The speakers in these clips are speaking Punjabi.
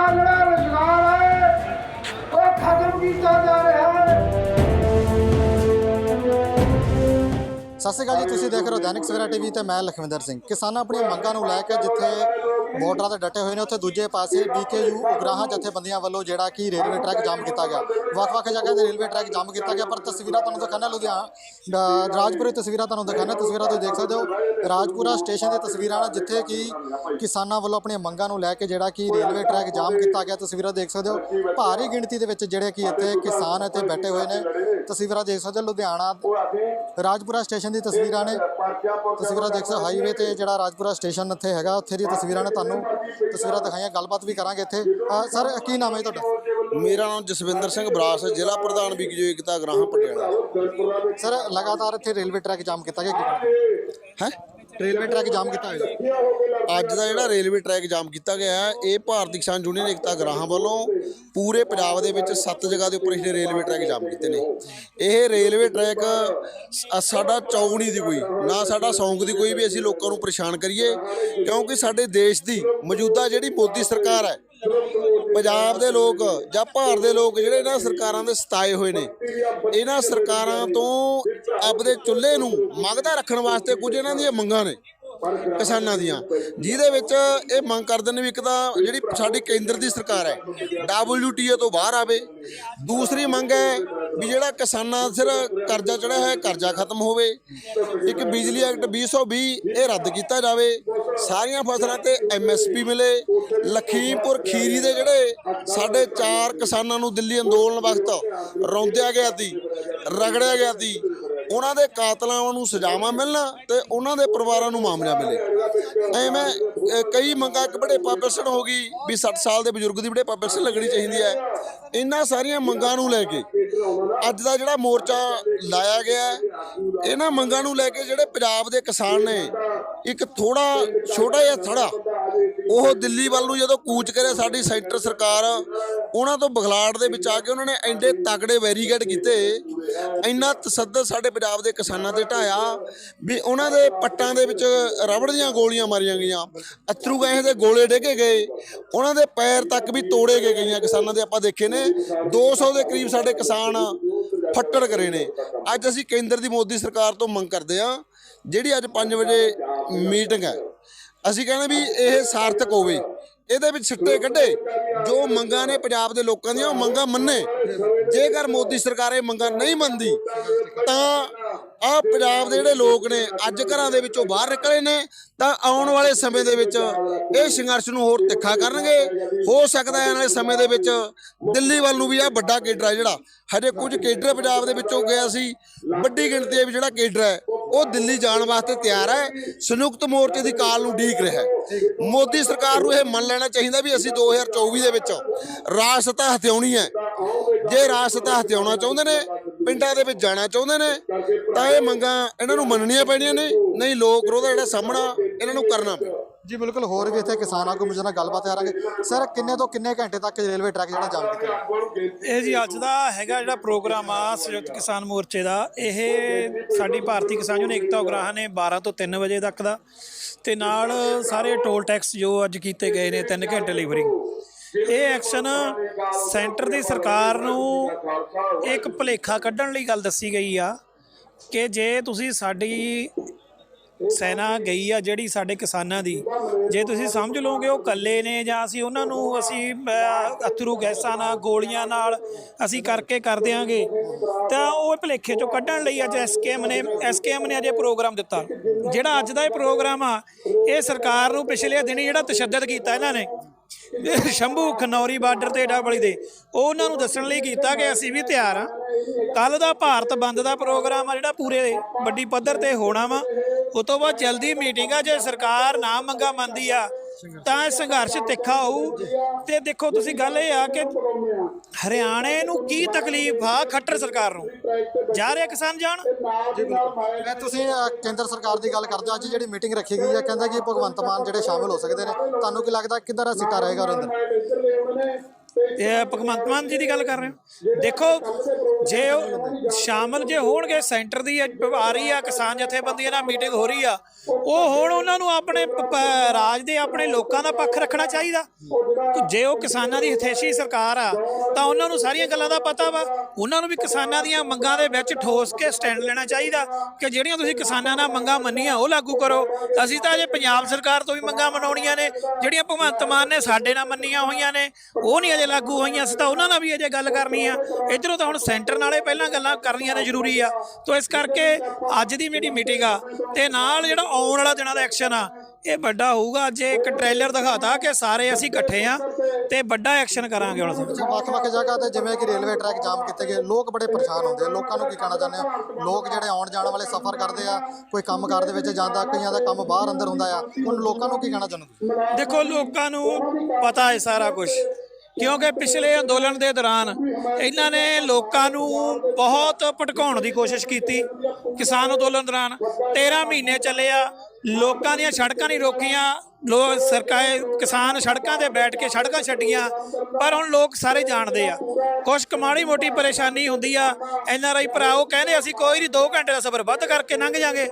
ਦਾ ਜਿਹੜਾ ਰੁਜ਼ਗਾਰ ਹੈ। ਉਹ ਖਤਮ ਕੀਤਾ ਜਾ ਰਿਹਾ ਹੈ। ਸਤਿ ਸ਼੍ਰੀ ਅਕਾਲ ਜੀ, ਤੁਸੀਂ ਦੇਖ ਰਹੇ ਹੋ ਦੈਨਿਕ ਸਵੇਰਾ ਟੀਵੀ ਤੇ ਮੈਂ ਲਖਵਿੰਦਰ ਸਿੰਘ। ਕਿਸਾਨ ਆਪਣੀਆਂ ਮੰਗਾਂ ਨੂੰ ਲੈ ਕੇ ਜਿੱਥੇ ਬਾਰਡਰਾਂ ਤੇ ਡਟੇ ਹੋਏ ਨੇ। ਉੱਥੇ ਦੂਜੇ ਪਾਸੇ ਬੀਕੇਯੂ ਉਗਰਾਹਾਂ ਜਥੇਬੰਦੀਆਂ ਵੱਲੋਂ ਜਿਹੜਾ ਕਿ ਰੇਲਵੇ ਟਰੈਕ ਜਾਮ ਕੀਤਾ ਗਿਆ। ਵੱਖ-ਵੱਖ ਜਗ੍ਹਾ ਤੇ ਰੇਲਵੇ ਟਰੈਕ ਜਾਮ ਕੀਤਾ ਗਿਆ ਪਰ ਤਸਵੀਰਾਂ ਤੁਹਾਨੂੰ ਦਿਖਾਣਾ ਲੁਧਿਆਣਾ ਅ, ਰਾਜਪੁਰੇ ਤਸਵੀਰਾਂ ਤੁਹਾਨੂੰ ਦਿਖਾਣਾ ਤਸਵੀਰਾਂ ਤੁਸੀਂ ਦੇਖ ਸਕਦੇ ਹੋ। ਰਾਜਪੁਰਾ ਸਟੇਸ਼ਨ ਦੀ ਤਸਵੀਰਾਂ ਨੇ ਜਿੱਥੇ ਕਿ ਕਿਸਾਨਾਂ ਵੱਲੋਂ ਆਪਣੀਆਂ ਮੰਗਾਂ ਨੂੰ ਲੈ ਕੇ ਜਿਹੜਾ ਕਿ ਰੇਲਵੇ ਟਰੈਕ ਜਾਮ ਕੀਤਾ ਗਿਆ। ਤਸਵੀਰਾਂ ਦੇਖ ਸਕਦੇ ਹੋ। ਭਾਰੀ ਗਿਣਤੀ ਦੇ ਵਿੱਚ ਜਿਹੜੇ ਕਿ ਇੱਥੇ ਕਿਸਾਨ ਇੱਥੇ ਬੈਠੇ ਹੋਏ ਨੇ। ਤਸਵੀਰਾਂ ਦੇਖ ਸਕਦੇ ਹੋ। ਲੁਧਿਆਣਾ ਰਾਜਪੁਰਾ ਸਟੇਸ਼ਨ ਦੀ ਤਸਵੀਰਾਂ ਨੇ। ਤਸਵੀਰਾਂ ਦੇਖ ਸਕਦੇ ਹਾਈਵੇ ਤੇ ਜਿਹੜਾ ਰਾਜਪੁਰਾ ਸਟੇਸ਼ਨ ਇੱਥੇ ਹੈਗਾ ਉੱਥੇ ਦੀ ਤਸਵੀਰਾਂ ਨੇ ਤੁਹਾਨੂੰ ਤਸਵੀਰਾਂ ਦਿਖਾਈਆਂ ਗੱਲਬਾਤ ਵੀ ਕਰਾਂਗੇ ਇੱਥੇ। ਸਰ ਕੀ ਨਾਮ ਹੈ ਤੁਹਾਡਾ? ਮੇਰਾ ਨਾਮ ਜਸਵਿੰਦਰ ਸਿੰਘ ਬਰਾਸ ਜ਼ਿਲ੍ਹਾ ਪ੍ਰਧਾਨ ਵਿਗਜੋ ਏਕਤਾ ਗ੍ਰਾਹਾਂ ਪਟਿਆਲਾ। ਸਰ ਲਗਾਤਾਰ ਇੱਥੇ ਰੇਲਵੇ ਟਰੈਕ ਜਾਮ ਕੀਤਾ ਗਿਆ? ਹੈ? ਰੇਲਵੇ ਟਰੈਕ ਜਾਮ ਕੀਤਾ ਹੋਇਆ ਅੱਜ ਦਾ ਜਿਹੜਾ ਰੇਲਵੇ ਟਰੈਕ ਜਾਮ ਕੀਤਾ ਗਿਆ ਹੈ, ਇਹ ਭਾਰਤੀ ਕਿਸਾਨ ਯੂਨੀਅਨ ਏਕਤਾ ਗ੍ਰਾਹਾਂ ਵੱਲੋਂ ਪੂਰੇ ਪੰਜਾਬ ਦੇ ਵਿੱਚ ਸੱਤ ਜਗ੍ਹਾ ਦੇ ਉੱਪਰ ਇਹ ਰੇਲਵੇ ਟਰੈਕ ਜਾਮ ਕੀਤੇ ਨੇ। ਇਹ ਰੇਲਵੇ ਟਰੈਕ ਸਾਡਾ ਚੌਗਣੀ ਦੀ ਕੋਈ, ਨਾ ਸਾਡਾ ਸੌਂਗ ਦੀ ਕੋਈ ਵੀ ਅਸੀਂ ਲੋਕਾਂ ਨੂੰ ਪਰੇਸ਼ਾਨ ਕਰੀਏ, ਕਿਉਂਕਿ ਸਾਡੇ ਦੇਸ਼ ਦੀ ਮੌਜੂਦਾ ਜਿਹੜੀ ਮੋਦੀ ਸਰਕਾਰ ਹੈ ਪੰਜਾਬ ਦੇ ਲੋਕ ਜਾਂ ਭਾਰਤ ਦੇ ਲੋਕ ਜਿਹੜੇ ਇਹਨਾਂ ਸਰਕਾਰਾਂ ਦੇ ਸਤਾਏ ਹੋਏ ਨੇ, ਇਹਨਾਂ ਸਰਕਾਰਾਂ ਤੋਂ ਆਪਦੇ ਚੁੱਲ੍ਹੇ ਨੂੰ ਮੰਗਦਾ ਰੱਖਣ ਵਾਸਤੇ ਕੁਝ ਇਹਨਾਂ ਦੀਆਂ ਮੰਗਾਂ ਨੇ। ਕਿਸਾਨਾਂ ਦੀਆਂ। ਜਿਹਦੇ ਵਿੱਚ ਇਹ ਮੰਗ ਕਰਦੇ ਨੇ ਵੀ ਇੱਕ ਤਾਂ ਜਿਹੜੀ ਸਾਡੀ ਕੇਂਦਰ ਦੀ ਸਰਕਾਰ ਹੈ WTO ਤੋਂ ਬਾਹਰ ਆਵੇ। ਦੂਸਰੀ ਮੰਗ ਹੈ ਵੀ ਜਿਹੜਾ ਕਿਸਾਨਾਂ ਸਿਰ ਕਰਜ਼ਾ ਚੜਿਆ ਹੈ ਕਰਜ਼ਾ ਖਤਮ ਹੋਵੇ। ਇੱਕ ਬਿਜਲੀ ਐਕਟ 2020 ਇਹ ਰੱਦ ਕੀਤਾ ਜਾਵੇ। ਸਾਰੀਆਂ ਫਸਲਾਂ ਤੇ ਐਮਐਸਪੀ ਮਿਲੇ। ਲਖੀਮਪੁਰ ਖੀਰੀ ਦੇ ਜਿਹੜੇ ਸਾਡੇ ਚਾਰ ਕਿਸਾਨਾਂ ਨੂੰ ਦਿੱਲੀ ਅੰਦੋਲਨ ਵਕਤ ਰੌਂਦਿਆ ਗਿਆ ਸੀ, ਰਗੜਿਆ ਗਿਆ ਸੀ। ਉਹਨਾਂ ਦੇ ਕਾਤਲਾਂ ਨੂੰ ਸਜ਼ਾਵਾਂ ਮਿਲਣਾ ਤੇ ਉਹਨਾਂ ਦੇ ਪਰਿਵਾਰਾਂ ਨੂੰ ਮਾਮਲਾ ਮਿਲੇ। ਐਵੇਂ ਕਈ ਮੰਗਾਂ ਇੱਕ ਬੜੇ ਪੈਨਸ਼ਨ ਹੋ ਗਈ ਵੀ 60 ਸਾਲ ਦੇ ਬਜ਼ੁਰਗ ਦੀ ਬੜੇ ਪੈਨਸ਼ਨ ਲੱਗਣੀ ਚਾਹੀਦੀ ਹੈ। ਇਹਨਾਂ ਸਾਰੀਆਂ ਮੰਗਾਂ ਨੂੰ ਲੈ ਕੇ ਅੱਜ ਦਾ ਜਿਹੜਾ ਮੋਰਚਾ ਲਾਇਆ ਗਿਆ ਇਹਨਾਂ ਮੰਗਾਂ ਨੂੰ ਲੈ ਕੇ ਜਿਹੜੇ ਪੰਜਾਬ ਦੇ ਕਿਸਾਨ ਨੇ, ਇੱਕ ਥੋੜਾ ਛੋਟਾ ਜਿਹਾ ਥੜਾ ਉਹ ਦਿੱਲੀ ਵੱਲ ਨੂੰ ਜਦੋਂ ਕੂਚ ਕਰਿਆ ਸਾਡੀ ਸੈਂਟਰ ਸਰਕਾਰ, ਉਹਨਾਂ ਤੋਂ ਬਗਲਾੜ ਦੇ ਵਿੱਚ ਆ ਕੇ ਉਹਨਾਂ ਨੇ ਐਡੇ ਤਕੜੇ ਬੈਰੀਕੇਡ ਕੀਤੇ, ਇੰਨਾ ਤਸੱਦਦ ਸਾਡੇ ਪੰਜਾਬ ਦੇ ਕਿਸਾਨਾਂ ਤੇ ਢਾਇਆ, ਵੀ ਉਹਨਾਂ ਦੇ ਪੱਟਾਂ ਦੇ ਵਿੱਚ ਰਬੜ ਦੀਆਂ ਗੋਲੀਆਂ ਮਾਰੀਆਂ ਗਈਆਂ, ਅਥਰੂ ਗੈਸ ਦੇ ਗੋਲੇ ਡੇਗੇ ਗਏ, ਉਹਨਾਂ ਦੇ ਪੈਰ ਤੱਕ ਵੀ ਤੋੜੇ ਗਏ ਗਈਆਂ ਕਿਸਾਨਾਂ ਦੇ ਆਪਾਂ ਦੇਖੇ ਨੇ 200 ਦੇ ਕਰੀਬ ਸਾਡੇ ਕਿਸਾਨ ਫੱਟੜ ਕਰੇ ਨੇ। ਅੱਜ ਅਸੀਂ ਕੇਂਦਰ ਦੀ ਮੋਦੀ ਸਰਕਾਰ ਤੋਂ ਮੰਗ ਕਰਦੇ ਹਾਂ, ਜਿਹੜੀ ਅੱਜ 5 ਵਜੇ ਮੀਟਿੰਗ ਹੈ ਅਸੀਂ ਕਹਿੰਦੇ ਵੀ ਇਹ ਸਾਰਥਕ ਹੋਵੇ। ਇਹਦੇ ਵਿੱਚ ਸਿੱਟੇ ਕੱਢੇ। ਜੋ ਮੰਗਾਂ ਨੇ ਪੰਜਾਬ ਦੇ ਲੋਕਾਂ ਦੀਆਂ, ਉਹ ਮੰਗਾਂ ਮੰਨੇ। ਜੇਕਰ ਮੋਦੀ ਸਰਕਾਰ ਇਹ ਮੰਗਾਂ ਨਹੀਂ ਮੰਨਦੀ, ਤਾਂ ਆ ਪੰਜਾਬ ਦੇ ਜਿਹੜੇ ਲੋਕ ਨੇ, ਅੱਜ ਘਰਾਂ ਦੇ ਵਿੱਚੋਂ ਬਾਹਰ ਨਿਕਲੇ ਨੇ, ਤਾਂ ਆਉਣ ਵਾਲੇ ਸਮੇਂ ਦੇ ਵਿੱਚ ਇਹ ਸੰਘਰਸ਼ ਨੂੰ ਹੋਰ ਤਿੱਖਾ ਕਰਨਗੇ। ਹੋ ਸਕਦਾ ਹੈ ਆਉਣ ਵਾਲੇ ਸਮੇਂ ਦੇ ਵਿੱਚ ਦਿੱਲੀ ਵੱਲ ਨੂੰ ਵੀ ਆ ਵੱਡਾ ਕੇਡਰ ਹੈ ਜਿਹੜਾ, ਹਜੇ ਕੁਝ ਕੇਡਰ ਪੰਜਾਬ ਦੇ ਵਿੱਚੋਂ ਗਿਆ ਸੀ। ਵੱਡੀ ਗਿਣਤੀ ਦੇ ਵਿੱਚ ਜਿਹੜਾ ਕੇਡਰ ਹੈ, ਉਹ ਦਿੱਲੀ ਜਾਣ ਵਾਸਤੇ ਤਿਆਰ ਹੈ। ਸੰਯੁਕਤ ਮੋਰਚੇ ਦੀ ਕਾਲ ਨੂੰ ਢੀਕ ਰਿਹਾ ਹੈ। ਮੋਦੀ ਸਰਕਾਰ ਨੂੰ ਇਹ ਮੰਨ ਲੈਣਾ ਚਾਹੀਦਾ ਵੀ ਅਸੀਂ 2024 ਦੇ ਵਿੱਚ ਰਾਜ ਸੱਤਾ ਹਥਿਆਉਣੀ ਹੈ। ਜੇ ਰਾਜ ਸੱਤਾ ਹਥਿਆਉਣਾ ਚਾਹੁੰਦੇ ਨੇ ਪਿੰਡਾਂ ਦੇ ਵਿੱਚ ਜਾਣਾ ਚਾਹੁੰਦੇ ਨੇ ਤਾਂ ਇਹ ਮੰਗਾਂ ਇਹਨਾਂ ਨੂੰ ਮੰਨਣੀਆਂ ਪੈਣੀਆਂ ਨੇ ਨਹੀਂ ਲੋਕ ਵਿਰੋਧ ਜਿਹੜਾ ਸਾਹਮਣਾ ਇਹਨਾਂ ਨੂੰ ਕਰਨਾ ਪਏ ਜੀ ਬਿਲਕੁਲ ਹੋਰ ਵੀ ਇੱਥੇ ਕਿਸਾਨ ਆਗੂ ਮੁਝੇ ਨਾਲ ਗੱਲਬਾਤ ਕਰਾਂਗੇ ਸਰ ਕਿੰਨੇ ਤੋਂ ਕਿੰਨੇ ਘੰਟੇ ਤੱਕ ਰੇਲਵੇ ਟਰੈਕ ਜਿਹੜਾ ਜਾਮ ਕੀਤਾ ਇਹ ਜੀ ਅੱਜ ਦਾ ਹੈਗਾ ਜਿਹੜਾ ਪ੍ਰੋਗਰਾਮ ਆ ਸੰਯੁਕਤ ਕਿਸਾਨ ਮੋਰਚੇ ਦਾ। ਇਹ ਸਾਡੀ ਭਾਰਤੀ ਕਿਸਾਨ ਯੂਨੀਅਨ ਏਕਤਾ ਉਗਰਾਹਾਂ ਨੇ 12 ਤੋਂ 3 ਵਜੇ ਤੱਕ ਦਾ। ਤੇ ਨਾਲ ਸਾਰੇ ਟੋਲ ਟੈਕਸ ਜੋ ਅੱਜ ਕੀਤੇ ਗਏ ਨੇ 3 ਘੰਟੇ ਲਈ ਫਰੀ ਇਹ ਐਕਸ਼ਨ ਸੈਂਟਰ ਦੀ ਸਰਕਾਰ ਨੂੰ ਇੱਕ ਭੁਲੇਖਾ ਕੱਢਣ ਲਈ ਗੱਲ ਦੱਸੀ ਗਈ ਆ ਕਿ ਜੇ ਤੁਸੀਂ ਸਾਡੀ ਸੈਨਾ ਗਈ ਆ ਜਿਹੜੀ ਸਾਡੇ ਕਿਸਾਨਾਂ ਦੀ, ਜੇ ਤੁਸੀਂ ਸਮਝ ਲਓਗੇ ਉਹ ਕੱਲੇ ਨੇ ਜਾਂ ਅਸੀਂ ਉਹਨਾਂ ਨੂੰ ਅਸੀਂ ਅਥਰੂ ਗੈਸਾਂ ਨਾਲ, ਗੋਲੀਆਂ ਨਾਲ ਅਸੀਂ ਕਰਕੇ ਕਰ ਦਿਆਂਗੇ, ਤਾਂ ਉਹ ਭਲੇਖੇ ਚੋਂ ਕੱਢਣ ਲਈ ਅੱਜ ਐਸਕੇਐਮ ਨੇ ਐਸਕੇਐਮ ਨੇ ਅੱਜ ਇਹ ਪ੍ਰੋਗਰਾਮ ਦਿੱਤਾ। ਜਿਹੜਾ ਅੱਜ ਦਾ ਇਹ ਪ੍ਰੋਗਰਾਮ ਆ, ਇਹ ਸਰਕਾਰ ਨੂੰ ਪਿਛਲੇ ਦਿਨੀ ਜਿਹੜਾ ਤਸ਼ੱਦਦ ਕੀਤਾ ਇਹਨਾਂ ਨੇ ਸ਼ੰਭੂ ਖਨੌਰੀ ਬਾਰਡਰ ਤੇ ਡਾਬਲੀ ਦੇ। ਉਹ ਉਹਨਾਂ ਨੂੰ ਦੱਸਣ ਲਈ ਕੀਤਾ ਕਿ ਅਸੀਂ ਵੀ ਤਿਆਰ ਆ ਕੱਲ ਦਾ ਭਾਰਤ ਬੰਦ ਦਾ ਪ੍ਰੋਗਰਾਮ ਆ ਜਿਹੜਾ ਪੂਰੇ ਵੱਡੀ ਪੱਧਰ ਤੇ ਹੋਣਾ ਵਾ। ਉਸ ਤੋਂ ਬਾਅਦ ਜਲਦੀ ਮੀਟਿੰਗ ਆ, ਜੇ ਸਰਕਾਰ ਨਾ ਮੰਗਾ ਮੰਨਦੀ ਆ, ਤਾਂ ਇਹ ਸੰਘਰਸ਼ ਤਿੱਖਾ ਹੋਊ। ਤੇ ਦੇਖੋ, ਤੁਸੀਂ ਗੱਲ ਇਹ ਆ ਕਿ ਹਰਿਆਣੇ ਨੂੰ ਕੀ ਤਕਲੀਫ ਆ ਖੱਟਰ ਸਰਕਾਰ ਨੂੰ? ਜਾ ਰਿਹਾ ਕਿਸਾਨ ਜਾਣ? ਮੈਂ ਤੁਸੀਂ ਅ, ਕੇਂਦਰ ਸਰਕਾਰ ਦੀ ਗੱਲ ਕਰਦੇ ਹੋ ਅੱਜ ਜਿਹੜੀ ਮੀਟਿੰਗ ਰੱਖੀ ਗਈ ਹੈ ਕਹਿੰਦਾ ਕਿ ਭਗਵੰਤ ਮਾਨ ਜਿਹੜੇ ਸ਼ਾਮਿਲ ਹੋ ਸਕਦੇ ਨੇ। ਤੁਹਾਨੂੰ ਕੀ ਲੱਗਦਾ ਕਿੱਧਰ ਦਾ ਸਿੱਟਾ ਰਹੇਗਾ ਅੰਦਰ ਇਹ ਭਗਵੰਤ ਮਾਨ ਜੀ ਦੀ ਗੱਲ ਕਰ ਰਹੇ ਹੋ। ਦੇਖੋ ਜੇ ਉਹ ਸ਼ਾਮਲ ਜੇ ਹੋਣਗੇ, ਸੈਂਟਰ ਦੀ ਆ ਰਹੀ ਆ, ਕਿਸਾਨ ਜਥੇਬੰਦੀਆਂ ਨਾਲ ਮੀਟਿੰਗ ਹੋ ਰਹੀ ਆ, ਉਹ ਹੁਣ ਉਹਨਾਂ ਨੂੰ ਆਪਣੇ ਪ- ਪ- ਰਾਜ ਦੇ ਆਪਣੇ ਲੋਕਾਂ ਦਾ ਪੱਖ ਰੱਖਣਾ ਚਾਹੀਦਾ। ਜੇ ਉਹ ਕਿਸਾਨਾਂ ਦੀ ਹਿਤੈਸ਼ੀ ਸਰਕਾਰ ਆ, ਤਾਂ ਉਹਨਾਂ ਨੂੰ ਸਾਰੀਆਂ ਗੱਲਾਂ ਦਾ ਪਤਾ ਵਾ। ਉਹਨਾਂ ਨੂੰ ਵੀ ਕਿਸਾਨਾਂ ਦੀਆਂ ਮੰਗਾਂ ਦੇ ਵਿੱਚ ਠੋਸ ਕੇ ਸਟੈਂਡ ਲੈਣਾ ਚਾਹੀਦਾ ਕਿ ਜਿਹੜੀਆਂ ਤੁਸੀਂ ਕਿਸਾਨਾਂ ਨਾਲ ਮੰਗਾਂ ਮੰਨੀਆਂ, ਉਹ ਲਾਗੂ ਕਰੋ। ਅਸੀਂ ਤਾਂ ਅਜੇ ਪੰਜਾਬ ਸਰਕਾਰ ਤੋਂ ਵੀ ਮੰਗਾਂ ਮਨਾਉਣੀਆਂ ਨੇ, ਜਿਹੜੀਆਂ ਭਗਵੰਤ ਮਾਨ ਨੇ ਸਾਡੇ ਨਾਲ ਮੰਨੀਆਂ ਹੋਈਆਂ ਨੇ, ਉਹ ਨਹੀਂ ਅਜੇ ਲਾਗੂ ਹੋਈਆਂ। ਅਸੀਂ ਤਾਂ ਉਹਨਾਂ ਨਾਲ ਵੀ ਅਜੇ ਗੱਲ ਕਰਨੀ ਆ। ਇਧਰੋਂ ਤਾਂ ਹੁਣ ਸੈਂਟਰ ਨਾਲੇ ਪਹਿਲਾਂ ਗੱਲਾਂ ਕਰਨੀਆਂ ਨੇ ਜ਼ਰੂਰੀ ਆ। ਤੋਂ ਇਸ ਕਰਕੇ ਅੱਜ ਦੀ ਜਿਹੜੀ ਮੀਟਿੰਗ ਆ ਤੇ ਨਾਲ ਜਿਹੜਾ ਆਉਣ ਵਾਲਾ ਦਿਨਾਂ ਦਾ ਐਕਸ਼ਨ ਆ ਇਹ ਵੱਡਾ ਹੋਊਗਾ। ਅੱਜ ਇੱਕ ਟ੍ਰੇਲਰ ਦਿਖਾਤਾ ਕਿ ਸਾਰੇ ਅਸੀਂ ਇਕੱਠੇ ਆ ਤੇ ਵੱਡਾ ਐਕਸ਼ਨ ਕਰਾਂਗੇ ਹੁਣ ਅਸੀਂ। ਵੱਖ-ਵੱਖ ਜਗ੍ਹਾ ਤੇ ਜਿਵੇਂ ਕਿ ਰੇਲਵੇ ਟਰੈਕ ਜਾਮ ਕੀਤੇ ਗਏ ਲੋਕ ਬੜੇ ਪਰੇਸ਼ਾਨ ਹੁੰਦੇ ਆ। ਲੋਕਾਂ ਨੂੰ ਕੀ ਕਹਿਣਾ ਚਾਹੁੰਦੇ ਆ? ਲੋਕ ਜਿਹੜੇ ਆਉਣ ਜਾਣ ਵਾਲੇ ਸਫ਼ਰ ਕਰਦੇ ਆ ਕੋਈ ਕੰਮਕਾਰ ਦੇ ਵਿੱਚ ਜਾਂਦਾ ਕਈਆਂ ਦਾ ਕੰਮ ਬਾਹਰ ਅੰਦਰ ਹੁੰਦਾ ਆ ਉਹਨਾਂ ਲੋਕਾਂ ਨੂੰ ਕੀ ਕਹਿਣਾ ਚਾਹੁੰਦੇ ਦੇਖੋ ਲੋਕਾਂ ਨੂੰ ਪਤਾ ਹੈ ਸਾਰਾ ਕੁਝ ਕਿਉਂਕਿ ਪਿਛਲੇ ਅੰਦੋਲਨ ਦੇ ਦੌਰਾਨ ਇਹਨਾਂ ਨੇ ਲੋਕਾਂ ਨੂੰ ਬਹੁਤ ਭਟਕਾਉਣ ਦੀ ਕੋਸ਼ਿਸ਼ ਕੀਤੀ ਕਿਸਾਨ ਅੰਦੋਲਨ ਦੌਰਾਨ। 13 ਮਹੀਨੇ ਚੱਲੇ ਆ ਲੋਕਾਂ ਦੀਆਂ ਸੜਕਾਂ ਨਹੀਂ ਰੋਕੀਆਂ। ਲੋ ਸਰਕਾਰ ਕਿਸਾਨ ਸੜਕਾਂ ਤੇ ਬੈਠ ਕੇ ਸੜਕਾਂ ਛੱਡੀਆਂ, ਪਰ ਹੁਣ ਲੋਕ ਸਾਰੇ ਜਾਣਦੇ ਆ। ਕੁਛ ਕਮਾੜੀ ਮੋਟੀ ਪਰੇਸ਼ਾਨੀ ਹੁੰਦੀ ਆ, ਐਨ ਆਰ ਆਈ ਭਰਾ ਉਹ ਕਹਿੰਦੇ ਅਸੀਂ ਕੋਈ ਨਹੀਂ 2 ਘੰਟੇ ਦਾ ਸਫ਼ਰ ਵੱਧ ਕਰਕੇ ਲੰਘ ਜਾਾਂਗੇ।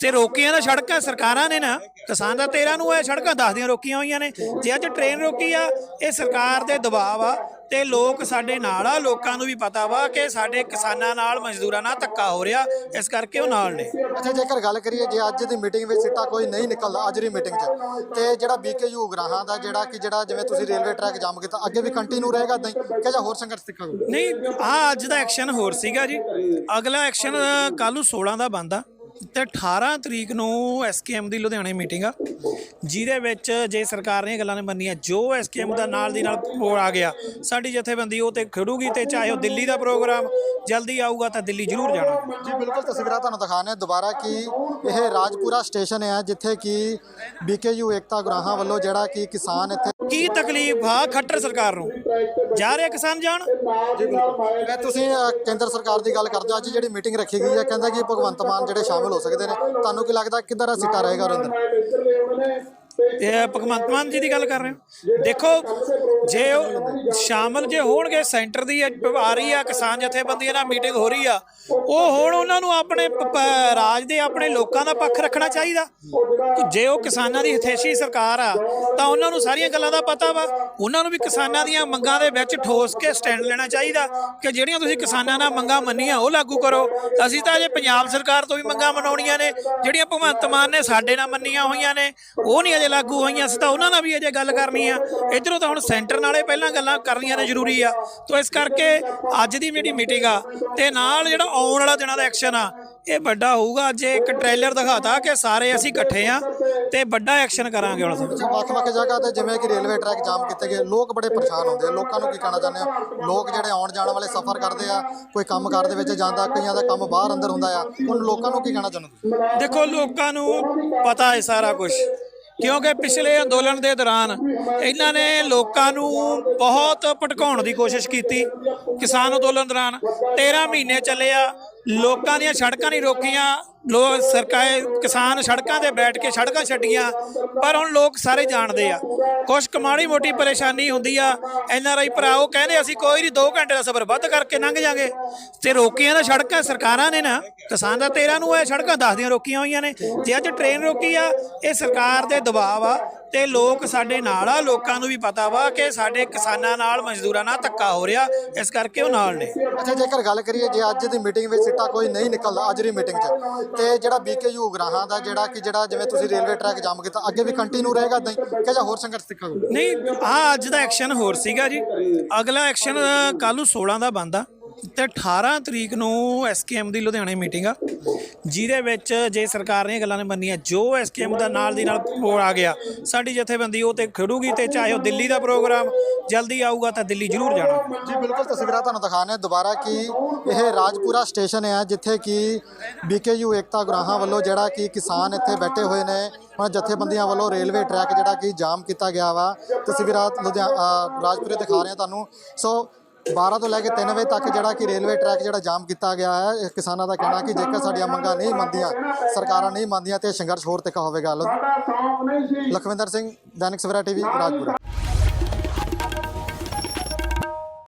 ਤੇ ਰੋਕੀਆਂ ਤਾਂ ਸੜਕਾਂ ਸਰਕਾਰਾਂ ਨੇ ਨਾ, ਕਿਸਾਨ ਦਾ 13 ਨੂੰ ਇਹ ਸੜਕਾਂ 10 ਦੀਆਂ ਰੋਕੀਆਂ ਹੋਈਆਂ ਨੇ। ਜੇ ਅੱਜ ਟ੍ਰੇਨ ਰੋਕੀ ਆ, ਇਹ ਸਰਕਾਰ ਦੇ ਦਬਾਅ ਆ। ਤੇ ਲੋਕ ਸਾਡੇ ਨਾਲ ਆ। ਲੋਕਾਂ ਨੂੰ ਵੀ ਪਤਾ ਵਾ ਕਿ ਸਾਡੇ ਕਿਸਾਨਾਂ ਨਾਲ ਮਜ਼ਦੂਰਾਂ ਨਾਲ ਧੱਕਾ ਹੋ ਰਿਹਾ। ਇਸ ਕਰਕੇ ਉਹ ਨਾਲ ਨੇ। ਅੱਛਾ ਜੇਕਰ ਗੱਲ ਕਰੀਏ ਜੇ ਅੱਜ ਦੀ ਮੀਟਿੰਗ ਵਿੱਚ ਸਿੱਟਾ ਕੋਈ ਨਹੀਂ ਨਿਕਲਦਾ ਅੱਜ ਦੀ ਮੀਟਿੰਗ 'ਚ ਤੇ ਜਿਹੜਾ ਬੀਕੇਯੂ ਉਗਰਾਹਾਂ ਦਾ ਜਿਹੜਾ ਕਿ ਜਿਹੜਾ ਜਿਵੇਂ ਤੁਸੀਂ ਰੇਲਵੇ ਟਰੈਕ ਜਾਮ ਕੀਤਾ ਅੱਗੇ ਵੀ ਕੰਟੀਨਿਊ ਰਹੇਗਾ ਹੀ? ਕਿ ਜਾਂ ਹੋਰ ਸੰਘਰਸ਼ ਦਿਖਾਊਗਾ ਨਹੀਂ ਆ ਅੱਜ ਦਾ ਐਕਸ਼ਨ ਹੋਰ ਸੀਗਾ ਜੀ। ਅਗਲਾ ਐਕਸ਼ਨ ਕੱਲ ਨੂੰ 16 ਦਾ ਬੰਦਾ ਤੇ 18 ਤਰੀਕ ਨੂੰ ਐਸਕੇਐਮ ਦੀ ਲੁਧਿਆਣੇ ਮੀਟਿੰਗ ਆ। ਜਿਹਦੇ ਵਿੱਚ ਜੇ ਸਰਕਾਰ ਨੇ ਗੱਲਾਂ ਨੇ ਮੰਨੀਆਂ, ਜੋ ਐਸਕੇਐਮ ਦਾ ਨਾਲ ਦੀ ਨਾਲ ਪ੍ਰੋ ਆ ਗਿਆ। ਸਾਡੀ ਜਥੇਬੰਦੀ ਉਹ ਤੇ ਖੜੂਗੀ ਤੇ ਚਾਹੇ ਉਹ ਦਿੱਲੀ ਦਾ ਪ੍ਰੋਗਰਾਮ ਜਲਦੀ ਆਊਗਾ ਤਾਂ ਦਿੱਲੀ ਜ਼ਰੂਰ ਜਾਣਾ। ਜੀ, ਬਿਲਕੁਲ ਤਸਵੀਰਾਂ ਤੁਹਾਨੂੰ ਦਿਖਾਣੇ ਦੁਬਾਰਾ ਕਿ ਇਹ ਰਾਜਪੁਰਾ ਸਟੇਸ਼ਨ ਹੈ ਜਿੱਥੇ ਕਿ ਬੀਕੇਯੂ ਏਕਤਾ ਗੁਰਾਹਾਂ ਵੱਲੋਂ ਜਿਹੜਾ ਕਿ ਕਿਸਾਨ ਇੱਥੇ ਕੀ ਤਕਲੀਫ ਆ ਖੱਟਰ ਸਰਕਾਰ ਨੂੰ? ਜਾ ਰਹੇ ਕਿਸਾਨ ਜਾਣ? ਇਹ ਤੁਸੀਂ ਅ, ਕੇਂਦਰ ਸਰਕਾਰ ਦੀ ਗੱਲ ਕਰਦੇ ਹੋ ਅੱਜ ਜਿਹੜੀ ਮੀਟਿੰਗ ਰੱਖੀ ਗਈ ਹੈ ਕਹਿੰਦਾ ਕਿ ਭਗਵੰਤ ਮਾਨ ਜਿਹੜੇ ਸ਼ਾਮਿਲ ਹੋ ਸਕਦੇ ਨੇ। ਤੁਹਾਨੂੰ ਕੀ ਲੱਗਦਾ ਕਿੱਧਰ ਦਾ ਸਿੱਟਾ ਰਹੇਗਾ ਅੰਦਰ ਇਹ ਭਗਵੰਤ ਮਾਨ ਜੀ ਦੀ ਗੱਲ ਕਰ ਰਹੇ ਹੋ। ਦੇਖੋ, ਜੇ ਉਹ ਸ਼ਾਮਲ ਜੇ ਹੋਣਗੇ, ਸੈਂਟਰ ਦੀ ਆ ਰਹੀ ਆ, ਕਿਸਾਨ ਜਥੇਬੰਦੀਆਂ ਨਾਲ ਮੀਟਿੰਗ ਹੋ ਰਹੀ ਆ, ਉਹ ਹੋਣ ਉਹਨਾਂ ਨੂੰ ਆਪਣੇ ਪ- ਰਾਜ ਦੇ ਆਪਣੇ ਲੋਕਾਂ ਦਾ ਪੱਖ ਰੱਖਣਾ ਚਾਹੀਦਾ। ਜੇ ਉਹ ਕਿਸਾਨਾਂ ਦੀ ਹਿਤੈਸ਼ੀ ਸਰਕਾਰ ਆ, ਤਾਂ ਉਹਨਾਂ ਨੂੰ ਸਾਰੀਆਂ ਗੱਲਾਂ ਦਾ ਪਤਾ ਵਾ। ਉਹਨਾਂ ਨੂੰ ਵੀ ਕਿਸਾਨਾਂ ਦੀਆਂ ਮੰਗਾਂ ਦੇ ਵਿੱਚ ਠੋਸ ਕੇ ਸਟੈਂਡ ਲੈਣਾ ਚਾਹੀਦਾ ਕਿ ਜਿਹੜੀਆਂ ਤੁਸੀਂ ਕਿਸਾਨਾਂ ਨਾਲ ਮੰਗਾਂ ਮੰਨੀਆਂ, ਉਹ ਲਾਗੂ ਕਰੋ। ਅਸੀਂ ਤਾਂ ਜੇ ਪੰਜਾਬ ਸਰਕਾਰ ਤੋਂ ਵੀ ਮੰਗਾਂ ਮਨਾਉਣੀਆਂ ਨੇ, ਜਿਹੜੀਆਂ ਭਗਵੰਤ ਮਾਨ ਨੇ ਸਾਡੇ ਨਾਲ ਮੰਨੀਆਂ ਹੋਈਆਂ ਨੇ, ਉਹ ਨਹੀਂ ਅਜੇ ਲਾਗੂ ਹੋਈਆਂ ਅਸੀਂ ਤਾਂ ਉਹਨਾਂ ਨਾਲ ਵੀ ਅਜੇ ਗੱਲ ਕਰਨੀ ਆ। ਇਧਰੋਂ ਤਾਂ ਹੁਣ ਸੈਂਟਰ ਨਾਲੇ ਪਹਿਲਾਂ ਗੱਲਾਂ ਕਰਨੀਆਂ ਨੇ ਜ਼ਰੂਰੀ ਆ। ਤੋਂ ਇਸ ਕਰਕੇ ਅੱਜ ਦੀ ਜਿਹੜੀ ਮੀਟਿੰਗ ਆ ਤੇ ਨਾਲ ਜਿਹੜਾ ਆਉਣ ਵਾਲਾ ਦਿਨਾਂ ਦਾ ਐਕਸ਼ਨ ਆ ਇਹ ਵੱਡਾ ਹੋਊਗਾ। ਅੱਜ ਇੱਕ ਟ੍ਰੇਲਰ ਦਿਖਾਤਾ ਕਿ ਸਾਰੇ ਅਸੀਂ ਇਕੱਠੇ ਆ ਤੇ ਵੱਡਾ ਐਕਸ਼ਨ ਕਰਾਂਗੇ ਹੁਣ ਵੱਖ-ਵੱਖ ਜਗ੍ਹਾ ਤੇ ਜਿਵੇਂ ਕਿ ਰੇਲਵੇ ਟਰੈਕ ਜਾਮ ਕੀਤੇ ਗਏ ਲੋਕ ਬੜੇ ਪਰੇਸ਼ਾਨ ਹੁੰਦੇ ਆ। ਲੋਕਾਂ ਨੂੰ ਕੀ ਕਹਿਣਾ ਚਾਹੁੰਦੇ ਆ ਲੋਕ ਜਿਹੜੇ ਆਉਣ ਜਾਣ ਵਾਲੇ ਸਫ਼ਰ ਕਰਦੇ ਆ ਕੋਈ ਕੰਮਕਾਰ ਦੇ ਵਿੱਚ ਜਾਂਦਾ ਕਈਆਂ ਦਾ ਕੰਮ ਬਾਹਰ ਅੰਦਰ ਹੁੰਦਾ ਆ। ਉਹਨਾਂ ਲੋਕਾਂ ਨੂੰ ਕੀ ਕਹਿਣਾ ਚਾਹੁੰਦੇ ਦੇਖੋ ਲੋਕਾਂ ਨੂੰ ਪਤਾ ਹੈ ਸਾਰਾ ਕੁਝ ਕਿਉਂਕਿ ਪਿਛਲੇ ਅੰਦੋਲਨ ਦੇ ਦੌਰਾਨ ਇਹਨਾਂ ਨੇ ਲੋਕਾਂ ਨੂੰ ਬਹੁਤ ਭਟਕਾਉਣ ਦੀ ਕੋਸ਼ਿਸ਼ ਕੀਤੀ ਕਿਸਾਨ ਅੰਦੋਲਨ ਦੌਰਾਨ। 13 ਮਹੀਨੇ ਚੱਲੇ ਆ ਲੋਕਾਂ ਦੀਆਂ ਸੜਕਾਂ ਨਹੀਂ ਰੋਕੀਆਂ। ਲੋਕ ਸਰਕਾਰ ਕਿਸਾਨ ਸੜਕਾਂ ਤੇ ਬੈਠ ਕੇ ਸੜਕਾਂ ਛੱਡੀਆਂ, ਪਰ ਹੁਣ ਲੋਕ ਸਾਰੇ ਜਾਣਦੇ ਆ। ਕੁਛ ਕਮਾੜੀ ਮੋਟੀ ਪਰੇਸ਼ਾਨੀ ਹੁੰਦੀ ਆ, ਐਨ ਆਰ ਆਈ ਭਰਾ ਉਹ ਕਹਿੰਦੇ ਅਸੀਂ ਕੋਈ ਨਹੀਂ 2 ਘੰਟੇ ਦਾ ਸਫ਼ਰ ਵੱਧ ਕਰਕੇ ਲੰਘ ਜਾਾਂਗੇ। ਤੇ ਰੋਕੀਆਂ ਤਾਂ ਸੜਕਾਂ ਸਰਕਾਰਾਂ ਨੇ ਨਾ, ਕਿਸਾਨ ਦਾ 13 ਨੂੰ ਇਹ ਸੜਕਾਂ 10 ਦੀਆਂ ਰੋਕੀਆਂ ਹੋਈਆਂ ਨੇ। ਜੇ ਅੱਜ ਟ੍ਰੇਨ ਰੋਕੀ ਆ, ਇਹ ਸਰਕਾਰ ਦੇ ਦਬਾਅ ਆ ਤੇ ਲੋਕ ਸਾਡੇ ਨਾਲ ਆ ਲੋਕਾਂ ਨੂੰ ਵੀ ਪਤਾ ਵਾ ਕਿ ਸਾਡੇ ਕਿਸਾਨਾਂ ਨਾਲ ਮਜ਼ਦੂਰਾਂ ਨਾਲ ਧੱਕਾ ਹੋ ਰਿਹਾ ਇਸ ਕਰਕੇ ਉਹ ਨਾਲ ਨੇ। ਅੱਛਾ ਜੇਕਰ ਗੱਲ ਕਰੀਏ ਜੇ ਅੱਜ ਦੀ ਮੀਟਿੰਗ ਵਿੱਚ ਸਿੱਟਾ ਕੋਈ ਨਹੀਂ ਨਿਕਲਦਾ ਅੱਜ ਦੀ ਮੀਟਿੰਗ 'ਚ ਤੇ ਜਿਹੜਾ ਬੀਕੇਯੂ ਉਗਰਾਹਾਂ ਦਾ ਜਿਹੜਾ ਕਿ ਜਿਹੜਾ ਜਿਵੇਂ ਤੁਸੀਂ ਰੇਲਵੇ ਟਰੈਕ ਜਾਮ ਕੀਤਾ ਅੱਗੇ ਵੀ ਕੰਟੀਨਿਊ ਰਹੇਗਾ ਇਦਾਂ ਹੀ ਕਿ ਜਾਂ ਹੋਰ ਸੰਘਰਸ਼ ਦਿਖਾਊਗਾ ਨਹੀਂ ਆ ਅੱਜ ਦਾ ਐਕਸ਼ਨ ਹੋਰ ਸੀਗਾ ਜੀ। ਅਗਲਾ ਐਕਸ਼ਨ ਕੱਲ ਨੂੰ 16 ਦਾ ਬੰਦਾ ਤੇ 18 ਤਰੀਕ ਨੂੰ ਐਸਕੇਐਮ ਦੀ ਲੁਧਿਆਣੇ ਮੀਟਿੰਗ ਆ। ਜਿਹਦੇ ਵਿੱਚ ਜੇ ਸਰਕਾਰ ਨੇ ਗੱਲਾਂ ਨੇ ਮੰਨੀਆਂ ਜੋ ਐਸਕੇਐਮ ਦਾ ਨਾਲ ਦੀ ਨਾਲ ਪ੍ਰੋ ਆ ਗਿਆ। ਸਾਡੀ ਜਥੇਬੰਦੀ ਉਹ ਤੇ ਖੜੂਗੀ ਤੇ ਚਾਹੇ ਉਹ ਦਿੱਲੀ ਦਾ ਪ੍ਰੋਗਰਾਮ ਜਲਦੀ ਆਊਗਾ ਤਾਂ ਦਿੱਲੀ ਜ਼ਰੂਰ ਜਾਣਾ। ਜੀ ਬਿਲਕੁਲ ਤਸਵੀਰਾਂ ਤੁਹਾਨੂੰ ਦਿਖਾਣੇ ਦੁਬਾਰਾ ਕਿ ਇਹ ਰਾਜਪੁਰਾ ਸਟੇਸ਼ਨ ਹੈ ਜਿੱਥੇ ਕਿ ਬੀਕੇਯੂ ਏਕਤਾ ਗਰਾਹਾਂ ਵੱਲੋਂ ਜਿਹੜਾ ਕਿ ਕਿਸਾਨ ਇੱਥੇ ਬੈਠੇ ਹੋਏ ਨੇ ਹੁਣ ਜਥੇਬੰਦੀਆਂ ਵੱਲੋਂ ਰੇਲਵੇ ਟਰੈਕ ਜਿਹੜਾ ਕਿ ਜਾਮ ਕੀਤਾ ਗਿਆ ਵਾ। ਤਸਵੀਰਾਂ ਲੁਧਿਆ- ਅ, ਰਾਜਪੁਰੇ ਦਿਖਾ ਰਹੇ ਹਾਂ ਤੁਹਾਨੂੰ। ਸੋ 12 ਤੋਂ ਲੈ ਕੇ 3 ਵਜੇ ਤੱਕ ਜਿਹੜਾ ਕਿ ਰੇਲਵੇ ਟਰੈਕ ਜਿਹੜਾ ਜਾਮ ਕੀਤਾ ਗਿਆ ਹੈ ਕਿਸਾਨਾਂ ਦਾ ਕਹਿਣਾ ਕਿ ਜੇਕਰ ਸਾਡੀਆਂ ਮੰਗਾਂ ਨਹੀਂ ਮੰਨਦੀਆਂ, ਸਰਕਾਰਾਂ ਨਹੀਂ ਮੰਨਦੀਆਂ ਤੇ ਸੰਘਰਸ਼ ਹੋਰ ਤਿੱਖਾ ਹੋਵੇਗਾ। ਲਖਵਿੰਦਰ ਸਿੰਘ, ਦੈਨਿਕ ਸਵੇਰਾ ਟੀਵੀ, ਰਾਜਪੁਰਾ।